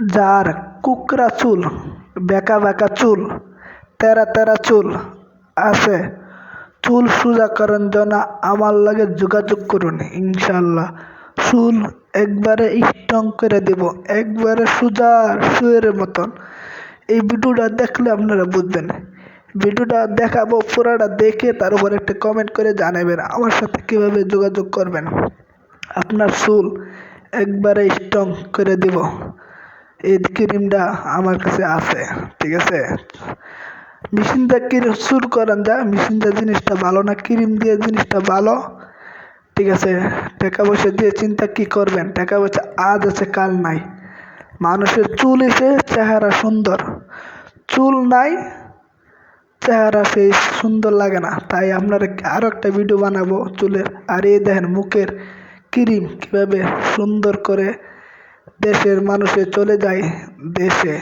যার কুকরা চুল, বেঁকা বেঁকা চুল, তেরা তেরা চুল আছে। চুল সোজা করার জন্য আমার লাগে যোগাযোগ করুন ইনশাল্লাহ চুল একবারে স্ট্রং করে দেব, একবারে সোজা শুয়ের মতন। এই ভিডিওটা দেখলে আপনারা বুঝবেন। ভিডিওটা দেখাবো, পুরাটা দেখে তার উপর একটা কমেন্ট করে জানাবেন আমার সাথে কীভাবে যোগাযোগ করবেন। আপনার চুল একবারে স্ট্রং করে দেব। এই ক্রিমটা আমার কাছে আছে, ঠিক আছে? মেশিনটা কিনে শুরু করেন যা মেশিনটা জিনিসটা ভালো না, ক্রিম দিয়ে জিনিসটা ভালো, ঠিক আছে? টাকা পয়সা দিয়ে চিন্তা কি করবেন? টাকা পয়সা আজ আছে, কাল নাই। মানুষের চুল এসে চেহারা সুন্দর। চুল নাই, চেহারা ফেস সুন্দর লাগে না। তাই আপনারা আরও একটা ভিডিও বানাবো চুলের। আর এই দেখেন মুখের ক্রিম কীভাবে সুন্দর করে দেশের মানুষে চলে যায় দেশে।